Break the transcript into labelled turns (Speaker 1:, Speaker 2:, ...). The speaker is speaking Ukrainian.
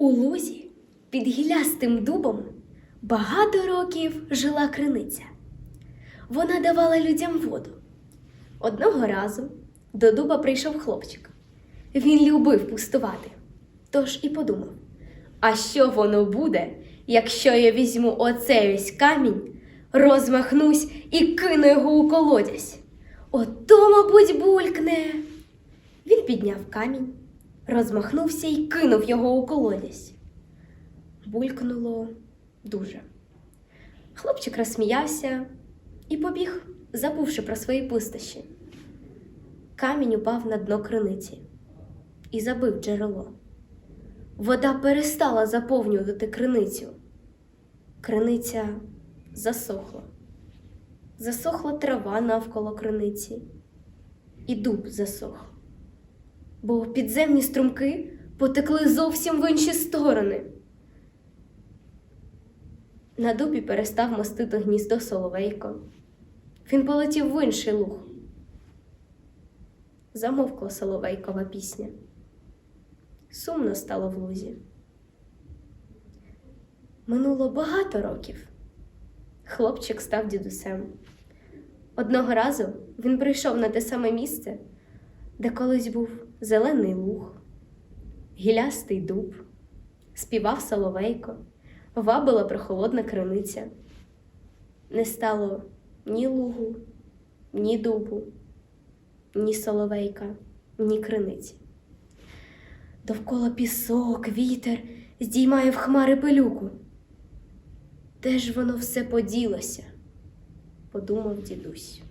Speaker 1: У лузі під гілястим дубом багато років жила криниця. Вона давала людям воду. Одного разу до дуба прийшов хлопчик. Він любив пустувати. Тож і подумав: а що воно буде, якщо я візьму оцей ось камінь, розмахнусь і кину його у колодязь? Ото, мабуть, булькне. Він підняв камінь, розмахнувся і кинув його у колодязь. Булькнуло дуже. Хлопчик розсміявся і побіг, забувши про свої пустощі. Камінь упав на дно криниці і забив джерело. Вода перестала заповнювати криницю. Криниця засохла. Засохла трава навколо криниці, і дуб засох. Бо підземні струмки потекли зовсім в інші сторони. На дубі перестав мостити гніздо соловейко. Він полетів в інший луг. Замовкла соловейкова пісня. Сумно стало в лузі. Минуло багато років. Хлопчик став дідусем. Одного разу він прийшов на те саме місце, де колись був зелений луг, гілястий дуб, співав соловейко, вабила прохолодна криниця. Не стало ні лугу, ні дубу, ні соловейка, ні криниці. Довкола пісок, вітер здіймає в хмари пилюку. Де ж воно все поділося? подумав дідусь.